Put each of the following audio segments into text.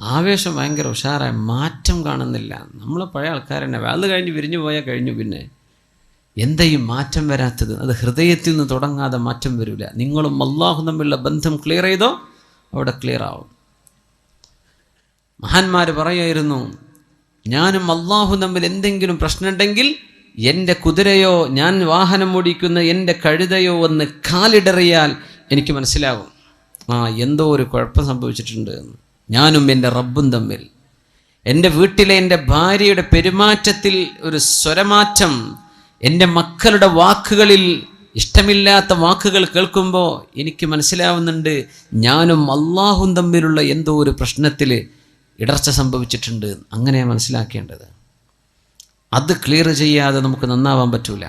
ആവേശം ഭയങ്കര ഉഷാറായി മാറ്റം കാണുന്നില്ല. നമ്മൾ പഴയ ആൾക്കാർ തന്നെ അത് കഴിഞ്ഞ് വിരിഞ്ഞു പോയാൽ കഴിഞ്ഞു പിന്നെ. എന്താ ഈ മാറ്റം വരാത്തത്? അത് ഹൃദയത്തിൽ നിന്ന് തുടങ്ങാതെ മാറ്റം വരില്ല നിങ്ങളും അള്ളാഹു തമ്മിലുള്ള ബന്ധം ക്ലിയർ ചെയ്തോ? അവിടെ ക്ലിയർ ആവും. മഹാന്മാർ പറയായിരുന്നു ഞാനും അള്ളാഹു തമ്മിൽ എന്തെങ്കിലും പ്രശ്നമുണ്ടെങ്കിൽ എന്റെ കുതിരയോ ഞാൻ വാഹനം ഓടിക്കുന്ന എന്റെ കഴുതയോ ഒന്ന് കാലിടറിയാൽ എനിക്ക് മനസ്സിലാകും. ആ എന്തോ ഒരു കുഴപ്പം സംഭവിച്ചിട്ടുണ്ട് എന്ന്. ഞാനും എന്റെ റബ്ബും തമ്മിൽ. എന്റെ വീട്ടിലെ എന്റെ ഭാര്യയുടെ പെരുമാറ്റത്തിൽ ഒരു സ്വരമാറ്റം എന്റെ മക്കളുടെ വാക്കുകളിൽ ഇഷ്ടമില്ലാത്ത വാക്കുകൾ കേൾക്കുമ്പോൾ എനിക്ക് മനസ്സിലാവുന്നുണ്ട് ഞാനും അള്ളാഹും തമ്മിലുള്ള എന്തോ ഒരു പ്രശ്നത്തിൽ ഇടർച്ച സംഭവിച്ചിട്ടുണ്ട് അങ്ങനെ മനസ്സിലാക്കേണ്ടത്. അത് ക്ലിയർ ചെയ്യാതെ നമുക്ക് നന്നാവാൻ പറ്റൂല.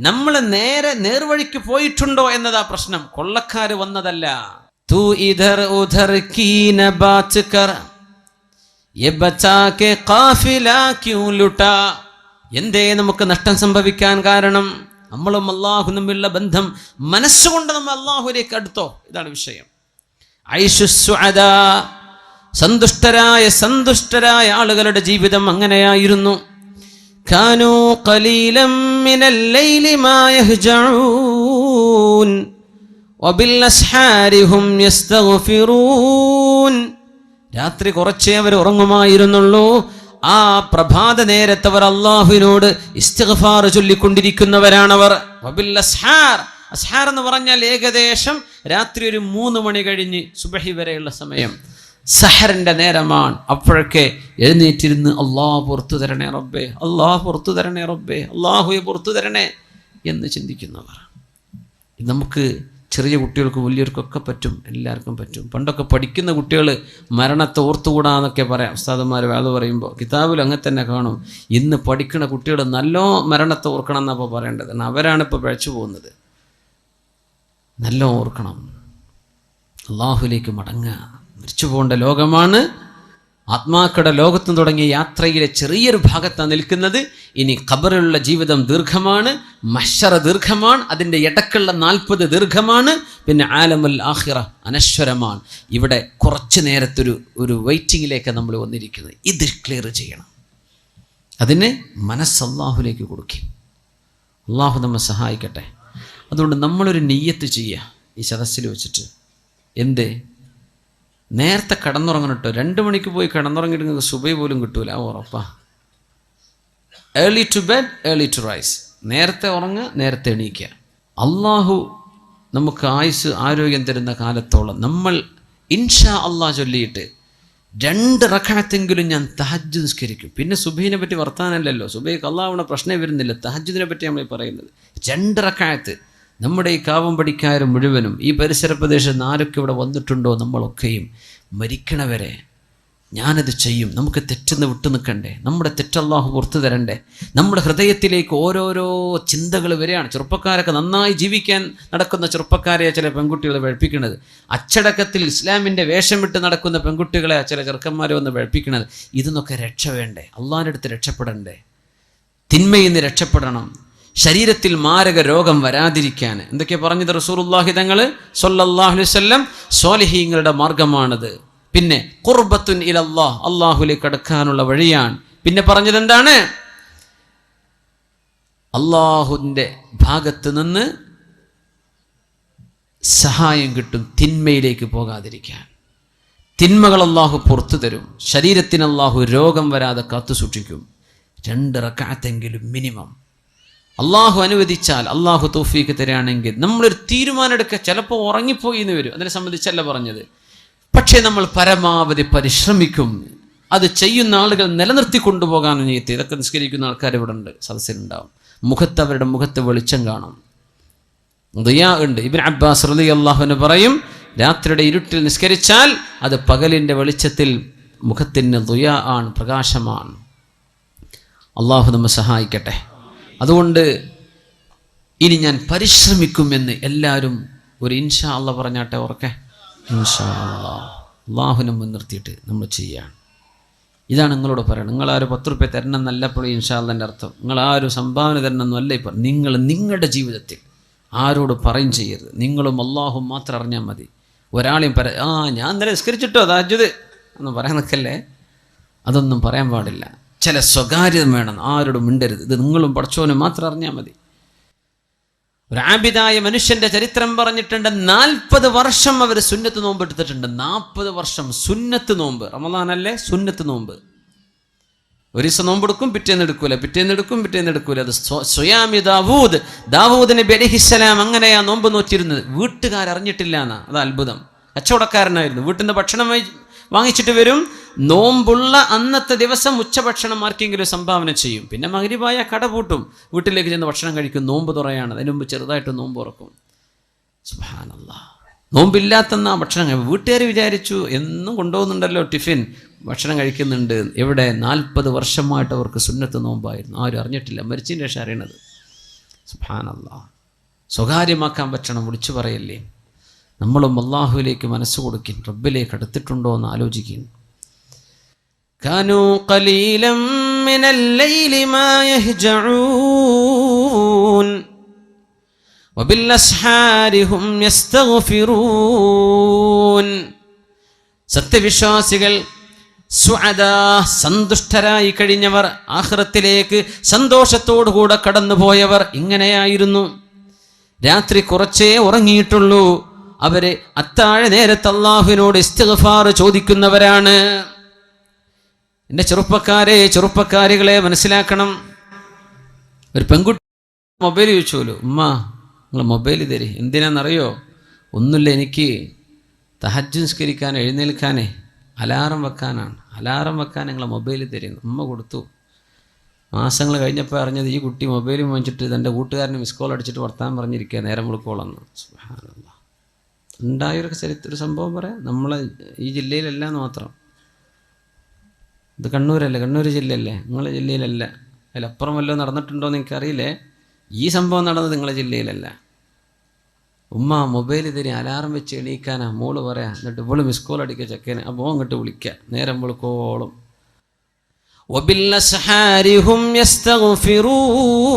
നമ്മൾ നേരെ നേർവഴിക്ക് പോയിട്ടുണ്ടോ എന്നതാ പ്രശ്നം. കൊള്ളക്കാർ വന്നതല്ല. തൂ ഇധർ ഉധർ കീന ബാച്ച് കർ. ये ബച്ചാ കെ ഖാഫില ക്യൂ ലുട്ടാ. എന്തേ നമുക്ക് നഷ്ടം സംഭവിക്കാൻ കാരണം? നമ്മളും അള്ളാഹു തമ്മിലുള്ള ബന്ധം മനസ്സുകൊണ്ട് നമ്മൾ അള്ളാഹുലേക്ക് അടുത്തോ? ഇതാണ് വിഷയം. ഐഷുസ്വഅദ സന്തുഷ്ടരായ സന്തുഷ്ടരായ ആളുകളുടെ ജീവിതം അങ്ങനെയായിരുന്നു. കാനൂ قليلا من الليل ما يهجعون وبالاسحار هم يستغفرون രാത്രി കുറച്ചേ അവർ ഉറങ്ങുമായിരുന്നുള്ളൂ. ആ പ്രഭാത നേരത്തവർ അള്ളാഹുവിനോട് ഇസ്തിഗ്ഫാർ ചൊല്ലിക്കൊണ്ടിരിക്കുന്നവരാണവർ. അസ്ഹാർ എന്ന് പറഞ്ഞാൽ ഏകദേശം രാത്രി ഒരു മൂന്ന് മണി കഴിഞ്ഞ് സുബഹി വരെയുള്ള സമയം. സഹറിന്റെ നേരമാണ്. അപ്പോഴൊക്കെ എഴുന്നേറ്റിരുന്ന് അള്ളാഹ് പുറത്തു തരണേ റബ്ബേ അള്ളാഹ് പുറത്തു തരണേ റബ്ബേ അള്ളാഹുയെ പുറത്തു തരണേ എന്ന് ചിന്തിക്കുന്നവർ. നമുക്ക് ചെറിയ കുട്ടികൾക്കും വലിയവർക്കൊക്കെ പറ്റും എല്ലാവർക്കും പറ്റും. പണ്ടൊക്കെ പഠിക്കുന്ന കുട്ടികൾ മരണത്തെ ഓർത്തുകൂടാന്നൊക്കെ പറയാം. ഉസ്താദന്മാർ വേദ പറയുമ്പോൾ കിതാബിൽ അങ്ങനെ തന്നെ കാണും. ഇന്ന് പഠിക്കുന്ന കുട്ടികൾ നല്ല മരണത്തെ ഓർക്കണം എന്നപ്പോൾ പറയേണ്ടത്. അവരാണ് ഇപ്പോൾ പിഴച്ചു പോകുന്നത്. നല്ല ഓർക്കണം. അള്ളാഹുലേക്ക് മടങ്ങുക. മരിച്ചു പോകേണ്ട ലോകമാണ്. ആത്മാക്കളുടെ ലോകത്തും തുടങ്ങിയ യാത്രയിലെ ചെറിയൊരു ഭാഗത്താണ് നിൽക്കുന്നത്. ഇനി ഖബറിലുള്ള ജീവിതം ദീർഘമാണ്. മഷറ ദീർഘമാണ്. അതിന്റെ ഇടക്കുള്ള നാൽപ്പത് ദീർഘമാണ്. പിന്നെ ആലമുൽ ആഹിറ അനശ്വരമാണ്. ഇവിടെ കുറച്ച് നേരത്തൊരു ഒരു വെയിറ്റിങ്ങിലേക്ക് നമ്മൾ വന്നിരിക്കുന്നത് ഇത് ക്ലിയർ ചെയ്യണം. അതിന് മനസ്സല്ലാഹുലേക്ക് കൊടുക്കും. അള്ളാഹു നമ്മെ സഹായിക്കട്ടെ. അതുകൊണ്ട് നമ്മളൊരു നെയ്യത്ത് ചെയ്യുക. ഈ സദസ്സിൽ വെച്ചിട്ട്. എന്ത്? നേരത്തെ കിടന്നുറങ്ങണം കേട്ടോ രണ്ട് മണിക്ക് പോയി കിടന്നുറങ്ങിയിട്ട് നിങ്ങൾക്ക് സുബൈ പോലും കിട്ടൂല ഉറപ്പാ. Early to bed early to rise നേരത്തെ ഉറങ്ങുക നേരത്തെ എണീക്കുക. അള്ളാഹു നമുക്ക് ആയുസ് ആരോഗ്യം തരുന്ന കാലത്തോളം നമ്മൾ ഇൻഷാ അള്ളാഹ് ചൊല്ലിയിട്ട് രണ്ട് റക്കണത്തെങ്കിലും ഞാൻ തഹജ് നിസ്കരിക്കും. പിന്നെ സുബൈനെ പറ്റി വർത്താനല്ലല്ലോ. സുബൈക്ക് അള്ളാഹുവിനെ പ്രശ്നമേ വരുന്നില്ല. തഹജ്ജിനെ പറ്റി നമ്മൾ പറയുന്നത്. രണ്ട് റക്കായത്ത് നമ്മുടെ ഈ കാവം പഠിക്കാർ മുഴുവനും ഈ പരിസര പ്രദേശത്ത് ആരൊക്കെ ഇവിടെ വന്നിട്ടുണ്ടോ നമ്മളൊക്കെയും മരിക്കണവരെ ഞാനത് ചെയ്യും. നമുക്ക് തെറ്റെന്ന് വിട്ടു നിൽക്കണ്ടേ? നമ്മുടെ തെറ്റല്ലാഹു പുറത്തു തരണ്ടേ? നമ്മുടെ ഹൃദയത്തിലേക്ക് ഓരോരോ ചിന്തകൾ വരികയാണ്. ചെറുപ്പക്കാരൊക്കെ നന്നായി ജീവിക്കാൻ നടക്കുന്ന ചെറുപ്പക്കാരെ ചില പെൺകുട്ടികൾ വഴപ്പിക്കുന്നത് അച്ചടക്കത്തിൽ ഇസ്ലാമിന്റെ വേഷമിട്ട് നടക്കുന്ന പെൺകുട്ടികളെ ചില ചെറുക്കന്മാരെ വന്ന് വഴപ്പിക്കുന്നത് ഇതെന്നൊക്കെ രക്ഷ വേണ്ടേ? അള്ളാഹിന്റെ അടുത്ത് രക്ഷപ്പെടണ്ടേ? തിന്മയിൽ നിന്ന് രക്ഷപ്പെടണം. ശരീരത്തിൽ മാരക രോഗം വരാതിരിക്കാൻ. എന്തൊക്കെയാ പറഞ്ഞത് റസൂറുല്ലാഹി തങ്ങൾ സൊല്ലാഹു സോലഹീങ്ങളുടെ മാർഗമാണത്. പിന്നെ കുർബത്തുൻ ഇലല്ലാഹ് അള്ളാഹുലേക്ക് അടുക്കാനുള്ള വഴിയാണ്. പിന്നെ പറഞ്ഞത് എന്താണ്? അള്ളാഹുവിന്റെ ഭാഗത്ത് നിന്ന് സഹായം കിട്ടും തിന്മയിലേക്ക് പോകാതിരിക്കാൻ. തിന്മകൾ അള്ളാഹു പുറത്തു തരും ശരീരത്തിന് അള്ളാഹു രോഗം വരാതെ കാത്തു സൂക്ഷിക്കും രണ്ട് റക്കാത്തെങ്കിലും മിനിമം. അള്ളാഹു അനുവദിച്ചാൽ അള്ളാഹു തോഫീക്ക് തരികയാണെങ്കിൽ നമ്മളൊരു തീരുമാനം എടുക്കുക ചിലപ്പോൾ ഉറങ്ങിപ്പോയി എന്ന് വരും. അതിനെ സംബന്ധിച്ചല്ല പറഞ്ഞത്. പക്ഷേ നമ്മൾ പരമാവധി പരിശ്രമിക്കും. അത് ചെയ്യുന്ന ആളുകൾ നിലനിർത്തി കൊണ്ടുപോകാൻ ചെയ്യത്തി ഇതൊക്കെ നിസ്കരിക്കുന്ന ആൾക്കാർ ഇവിടെ ഉണ്ട്. സദസ്സിലുണ്ടാവും. മുഖത്ത് അവരുടെ മുഖത്ത് വെളിച്ചം കാണും. ദുയാ ഉണ്ട്. ഇബിൻ അബ്ബാസ് റലി അള്ളാഹുവിന് പറയും രാത്രിയുടെ ഇരുട്ടിൽ നിസ്കരിച്ചാൽ അത് പകലിന്റെ വെളിച്ചത്തിൽ മുഖത്തിന് ദുയാ ആണ് പ്രകാശമാണ്. അള്ളാഹു നമ്മെ സഹായിക്കട്ടെ. അതുകൊണ്ട് ഇനി ഞാൻ പരിശ്രമിക്കുമെന്ന് എല്ലാവരും ഒരു ഇൻഷാ അള്ള പറഞ്ഞാട്ടെ ഉറക്കെ? ഇൻഷാ അള്ളാ. അള്ളാഹുനെ മുൻനിർത്തിയിട്ട് നമ്മൾ ചെയ്യുകയാണ്. ഇതാണ് നിങ്ങളോട് പറയുന്നത് നിങ്ങൾ ഒരു പത്ത് റുപ്യ തരണം എന്നല്ല ഇപ്പോൾ ഇൻഷാ അള്ളന്റെ അർത്ഥം. നിങ്ങൾ ആരും സംഭാവന തരണം എന്നല്ല ഇപ്പം. നിങ്ങൾ നിങ്ങളുടെ ജീവിതത്തിൽ ആരോട് പറയും ചെയ്യരുത്. നിങ്ങളും അള്ളാഹും മാത്രം അറിഞ്ഞാൽ മതി. ഒരാളെയും പറ ആ ഞാൻ നിരസ്കരിച്ചിട്ടോ അതാജ്യത് എന്ന് പറയാൻ നിൽക്കല്ലേ? അതൊന്നും പറയാൻ പാടില്ല. ചില സ്വകാര്യത വേണം. ആരോടും മിണ്ടരുത്. ഇത് നിങ്ങളും പഠിച്ചവനും മാത്രം അറിഞ്ഞാൽ മതി. ഒരു ആബിദായ മനുഷ്യന്റെ ചരിത്രം പറഞ്ഞിട്ടുണ്ട്. നാൽപ്പത് വർഷം അവർ സുന്നത്ത് നോമ്പ് എടുത്തിട്ടുണ്ട്. നാൽപ്പത് വർഷം സുന്നത്ത് നോമ്പ്. റമദാനല്ലേ? സുന്നത്ത് നോമ്പ്. ഒരു ദിവസം നോമ്പെടുക്കും പിറ്റേന്ന് എടുക്കൂല. പിറ്റേന്ന് എടുക്കും പിറ്റേന്ന് എടുക്കൂല. അത് സ്വയാമി ദാവൂദ്. ദാവൂദ് നബി അലിഹിസ്സലാം അങ്ങനെയാ നോമ്പ് നോറ്റിരുന്നത്. വീട്ടുകാരറിഞ്ഞിട്ടില്ല എന്നാ. അത് അത്ഭുതം. കച്ചവടക്കാരനായിരുന്നു. വീട്ടിൽ നിന്ന് ഭക്ഷണം വാങ്ങി- വാങ്ങിച്ചിട്ട് വരും. നോമ്പുള്ള അന്നത്തെ ദിവസം ഉച്ചഭക്ഷണം ആർക്കെങ്കിലും സംഭാവന ചെയ്യും. പിന്നെ മകരിവായ കട പൂട്ടും. വീട്ടിലേക്ക് ചെന്ന് ഭക്ഷണം കഴിക്കും. നോമ്പ് തുറയാണ്. അതിനു മുമ്പ് ചെറുതായിട്ട് നോമ്പ് ഉറക്കും സുബാനല്ലാ നോമ്പില്ലാത്തെന്നാ ഭക്ഷണം വീട്ടുകാർ വിചാരിച്ചു എന്നും കൊണ്ടുപോകുന്നുണ്ടല്ലോ ടിഫിൻ. ഭക്ഷണം കഴിക്കുന്നുണ്ട്. എവിടെ? നാൽപ്പത് വർഷമായിട്ട് അവർക്ക് സുന്നത്ത് നോമ്പായിരുന്നു. ആരും അറിഞ്ഞിട്ടില്ല. മരിച്ചതിന് ശേഷം അറിയണത്. സുബാനല്ലാ സ്വകാര്യമാക്കാൻ പറ്റണം വിളിച്ചു പറയല്ലേ. നമ്മളും അള്ളാഹുവിലേക്ക് മനസ്സ് കൊടുക്കും. റബ്ബിലേക്ക് അടുത്തിട്ടുണ്ടോ എന്ന് ആലോചിക്കും. كانوا قليلا من الليل ما يهجعون وبالأسحار هم يستغفرون സത്യവിശ്വാസികൾ സുഅദ സന്തുഷ്ടരായി കഴിഞ്ഞവർ ആഹ്റത്തിലേക്ക് സന്തോഷത്തോടുകൂടെ കടന്നുപോയവർ ഇങ്ങനെയായിരുന്നു രാത്രി കുറച്ചേ ഉറങ്ങിയിട്ടുള്ളൂ അവര് അത്താഴ നേരത്ത് അള്ളാഹുവിനോട് ഇസ്തിഗ്ഫാർ ചോദിക്കുന്നവരാണ് എന്റെ ചെറുപ്പക്കാരെ ചെറുപ്പക്കാരികളെ മനസ്സിലാക്കണം. ഒരു പെൺകുട്ടി മൊബൈൽ ചോദിച്ചോലു ഉമ്മ നിങ്ങൾ മൊബൈൽ തരി എന്തിനാണെന്നറിയോ ഒന്നുമില്ല എനിക്ക് തഹജ്ജുസ്കരിക്കാൻ എഴുന്നേൽക്കാനേ അലാറം വെക്കാനാണ്. അലാറം വെക്കാൻ നിങ്ങൾ മൊബൈൽ തരുന്നു ഉമ്മ കൊടുത്തു. മാസങ്ങൾ കഴിഞ്ഞപ്പോൾ അറിഞ്ഞത് ഈ കുട്ടി മൊബൈൽ വാങ്ങിച്ചിട്ട് തന്റെ കൂട്ടുകാരന് മിസ് കോൾ അടിച്ചിട്ട് വർത്താൻ പറഞ്ഞിരിക്കുക നേരം വിളിക്കോളെന്ന്. ഉണ്ടായൊരു ചരിത്ര സംഭവം പറയാം. നമ്മളെ ഈ ജില്ലയിലല്ല മാത്രം. ഇത് കണ്ണൂരല്ലേ കണ്ണൂർ ജില്ലയല്ലേ നിങ്ങളെ ജില്ലയിലല്ല അതിലപ്പുറം വല്ലതും നടന്നിട്ടുണ്ടോ എന്ന് എനിക്കറിയില്ലേ ഈ സംഭവം നടന്നത് നിങ്ങളെ ജില്ലയിലല്ല ഉമ്മ മൊബൈൽ തരി അലാറം വെച്ച് എണീക്കാനാ മോള് പറയാ എന്നിട്ട് ഇവള് മിസ് കോൾ അടിക്കുക ചെക്കനെ അപ്പോൾ അങ്ങോട്ട് വിളിക്കുക നേരം വിളിക്കോളും وبالأسحار هم يستغفرون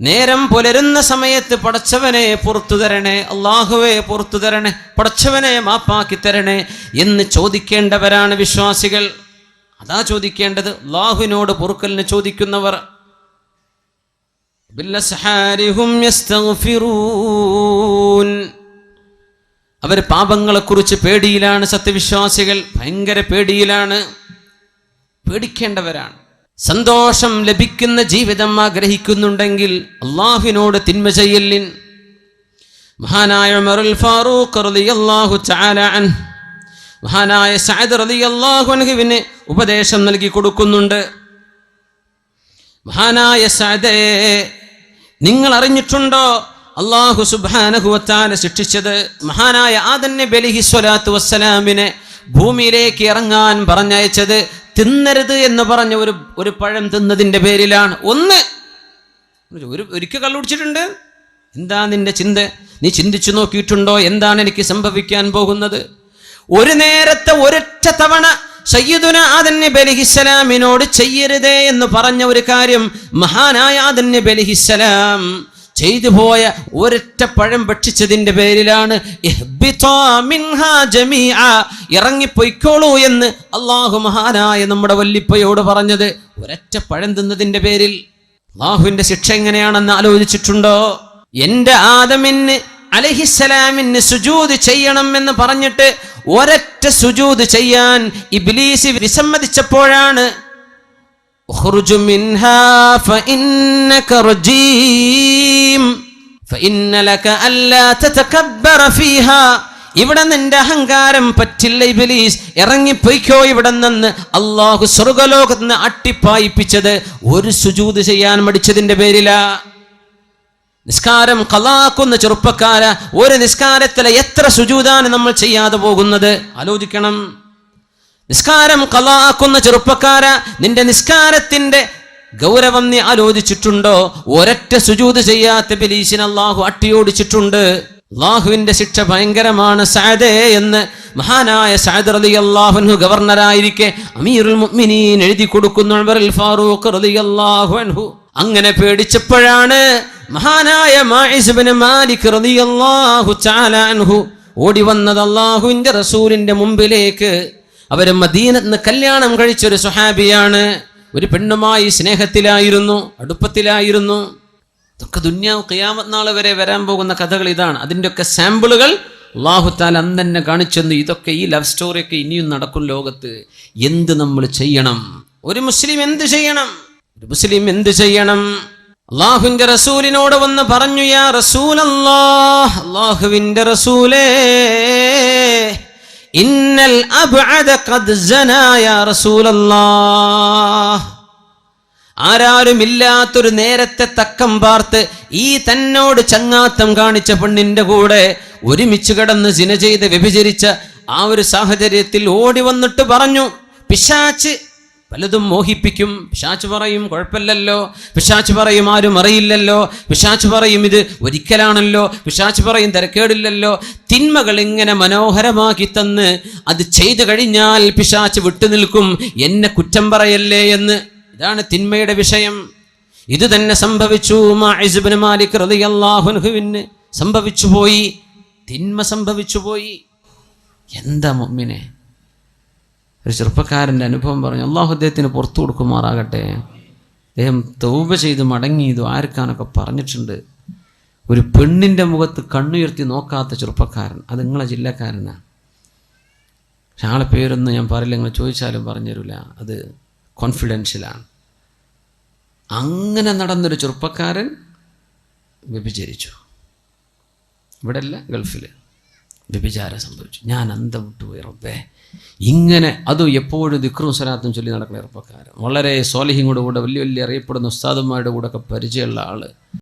നേരം പുലരുന്ന സമയത്ത് പടച്ചവനെ പുറത്തു തരണേ അള്ളാഹുവെ പുറത്തു തരണേ പടച്ചവനെ മാപ്പാക്കി തരണേ എന്ന് ചോദിക്കേണ്ടവരാണ് വിശ്വാസികൾ. അതാ ചോദിക്കേണ്ടത് അള്ളാഹുവിനോട് പൊറുക്കലിന് ചോദിക്കുന്നവർ. അവർ പാപങ്ങളെക്കുറിച്ച് പേടിയിലാണ് സത്യവിശ്വാസികൾ ഭയങ്കര പേടിയിലാണ്. പേടിക്കേണ്ടവരാണ്. സന്തോഷം ലഭിക്കുന്ന ജീവിതം ആഗ്രഹിക്കുന്നുണ്ടെങ്കിൽ അള്ളാഹുവിനോട് തിന്മ ചെയ്യല്ലിൻ മഹാനായ ഉമറുൽ ഫാറൂഖ് റളിയല്ലാഹു തആല അൻ മഹാനായ സഅദ് റളിയല്ലാഹു അൻഹുവിന് ഉപദേശം നൽകി കൊടുക്കുന്നുണ്ട്. മഹാനായ സഅദേ നിങ്ങൾ അറിഞ്ഞിട്ടുണ്ടോ അള്ളാഹു സുബാനഹുവത്താല ശിക്ഷിച്ചത് മഹാനായ ആദന്യ ബലിഹി സ്വലാത്തു വസ്സലാമിനെ ഭൂമിയിലേക്ക് ഇറങ്ങാൻ പറഞ്ഞയച്ചത് തിന്നരുത് എന്ന് പറഞ്ഞ ഒരു ഒരു പഴം തിന്നതിന്റെ പേരിലാണ്. ഒന്ന് ഒരു ഒരിക്കൽ കള്ളുടിച്ചിട്ടുണ്ട് എന്താ നിന്റെ ചിന്ത? നീ ചിന്തിച്ചു നോക്കിയിട്ടുണ്ടോ? എന്താണ് എനിക്ക് സംഭവിക്കാൻ പോകുന്നത്? ഒരു നേരത്തെ ഒരൊറ്റ തവണ സയ്യിദുന ആദന്യ ബലിഹിസ്സലാമിനോട് ചെയ്യരുതേ എന്ന് പറഞ്ഞ ഒരു കാര്യം മഹാനായ ആദന്യ നബി അലൈഹിസ്സലാം ചെയ്തു പോയ ഒരൊറ്റ പഴം ഭക്ഷിച്ചതിന്റെ പേരിലാണ്. ഇറങ്ങിപ്പൊയ്ക്കോളൂ എന്ന് അള്ളാഹു മഹാനായ നമ്മുടെ വല്ലിപ്പയോട് പറഞ്ഞത് ഒരൊറ്റ പഴം തിന്നതിന്റെ പേരിൽ അള്ളാഹുവിന്റെ ശിക്ഷ എങ്ങനെയാണെന്ന് ആലോചിച്ചിട്ടുണ്ടോ എന്റെ ആദമിന് അലഹിസലാമിന് സുജൂത് ചെയ്യണം എന്ന് പറഞ്ഞിട്ട് ഒരൊറ്റ സുജൂത് ചെയ്യാൻ ഇബ്ലീസ് വിസമ്മതിച്ചപ്പോഴാണ് اخرج منها فإنك رجيم فإن لك ألا تتكبر فيها ഇവിടെ നിന്റെ അഹങ്കാരം പറ്റില്ല ഇബിലീസ് ഇറങ്ങിപ്പോയിക്കോ ഇവിടെ നിന്ന് അള്ളാഹു സ്വർഗലോകത്ത് നിന്ന് അട്ടിപ്പായിപ്പിച്ചത് ഒരു സുജൂത് ചെയ്യാൻ മടിച്ചതിന്റെ പേരിലാ നിസ്കാരം കലാക്കുന്ന ചെറുപ്പക്കാര ഒരു നിസ്കാരത്തിലെ എത്ര സുജൂതാണ് നമ്മൾ ചെയ്യാതെ പോകുന്നത് ആലോചിക്കണം നിസ്കാരം കലാക്കുന്ന ചെറുപ്പക്കാര നിന്റെ നിസ്കാരത്തിന്റെ ഗൗരവം നീ ആലോചിച്ചിട്ടുണ്ടോ? ഒരറ്റ സുജൂത് ചെയ്യാത്ത ബിലീസിന് അള്ളാഹു അട്ടിയോടിച്ചിട്ടുണ്ട്. അള്ളാഹുവിന്റെ ശിക്ഷ ഭയങ്കരമാണ് സാദേ എന്ന് മഹാനായ സാദർ അലി അള്ളാഹുഹു ഗവർണറായിരിക്കെ അമീറുൽ മുഅ്മിനീൻ എഴുതി കൊടുക്കുന്നു ഫാറൂഖ് റളിയല്ലാഹു അൻഹു. അങ്ങനെ പേടിച്ചപ്പോഴാണ് മഹാനായ മാഇസ് ഇബ്നു മാലിക് റളിയല്ലാഹു തആല അൻഹു ഓടി വന്നത് അള്ളാഹുവിന്റെ റസൂലിന്റെ മുമ്പിലേക്ക്. അവർ മദീനത്ത് കല്യാണം കഴിച്ചൊരു സുഹാബിയാണ് ഒരു പെണ്ണുമായി സ്നേഹത്തിലായിരുന്നു അടുപ്പത്തിലായിരുന്നു. ഇതൊക്കെ ദുന്യാവ് നാൾ വരെ വരാൻ പോകുന്ന കഥകൾ ഇതാണ്. അതിന്റെയൊക്കെ സാമ്പിളുകൾ അള്ളാഹുത്താൽ അന്ന് തന്നെ കാണിച്ചെന്ന് ഇതൊക്കെ ഈ ലവ് സ്റ്റോറിയൊക്കെ ഇനിയും നടക്കും ലോകത്ത്. എന്ത് നമ്മൾ ചെയ്യണം? ഒരു മുസ്ലിം എന്ത് ചെയ്യണം? ഒരു മുസ്ലിം എന്ത് ചെയ്യണം? അള്ളാഹുവിന്റെ റസൂലിനോട് വന്ന് പറഞ്ഞു യാ റസൂലല്ലാഹ് അള്ളാഹുവിന്റെ റസൂലേ ഇന്നൽ ആരാരുമില്ലാത്തൊരു നേരത്തെ തക്കം പാർത്ത് ഈ തന്നോട് ചങ്ങാത്തം കാണിച്ച പെണ്ണിന്റെ കൂടെ ഒരുമിച്ച് കിടന്ന് സിന ചെയ്ത് വ്യഭിചരിച്ച ആ ഒരു സാഹചര്യത്തിൽ ഓടി വന്നിട്ട് പറഞ്ഞു പിശാച്ച് പലതും മോഹിപ്പിക്കും. പിശാച്ച് പറയും കുഴപ്പമില്ലല്ലോ. പിശാച്ച് പറയും ആരും അറിയില്ലല്ലോ. പിശാച്ച് പറയും ഇത് ഒരിക്കലാണല്ലോ. പിശാച്ച് പറയും തിരക്കേടില്ലല്ലോ. തിന്മകൾ ഇങ്ങനെ മനോഹരമാക്കി തന്ന് അത് ചെയ്തു കഴിഞ്ഞാൽ പിശാച്ച് വിട്ടുനിൽക്കും എന്നെ കുറ്റം പറയല്ലേ എന്ന്. ഇതാണ് തിന്മയുടെ വിഷയം. ഇത് തന്നെ സംഭവിച്ചു മാഹിസുബിന് മാലിക് റളിയല്ലാഹുവിന് സംഭവിച്ചു പോയി. തിന്മ സംഭവിച്ചു പോയി. എന്താ മുമ്മിനെ? ഒരു ചെറുപ്പക്കാരന്റെ അനുഭവം പറഞ്ഞു അള്ളാഹു അദ്ദേഹത്തിന് പുറത്തു കൊടുക്കുമാറാകട്ടെ. അദ്ദേഹം തൗബ ചെയ്ത് മടങ്ങി ആർക്കാനൊക്കെ പറഞ്ഞിട്ടുണ്ട്. ഒരു പെണ്ണിന്റെ മുഖത്ത് കണ്ണുയർത്തി നോക്കാത്ത ചെറുപ്പക്കാരൻ അത് നിങ്ങളെ ജില്ലക്കാരനാണ് പക്ഷെ ആളെ പേരൊന്നും ഞാൻ പറയില്ല നിങ്ങൾ ചോദിച്ചാലും പറഞ്ഞുതരില്ല അത് കോൺഫിഡൻഷ്യലാണ് അങ്ങനെ നടന്നൊരു ചെറുപ്പക്കാരൻ വ്യഭിചരിച്ചു. ഇവിടെ അല്ല ഗൾഫിൽ വ്യഭിചാരം സംഭവിച്ചു. ഞാൻ അന്തം വിട്ടുപോയി റബ്ബേ. ഇങ്ങനെ അത് എപ്പോഴും ദിക്രും സ്വലാത്തും ചൊല്ലി നടക്കുന്ന ചെറുപ്പക്കാരൻ വളരെ സോലഹിങ്ങോട് കൂടെ വലിയ വലിയ അറിയപ്പെടുന്ന ഉസ്താദന്മാരുടെ ഒക്കെ പരിചയമുള്ള ആൾ.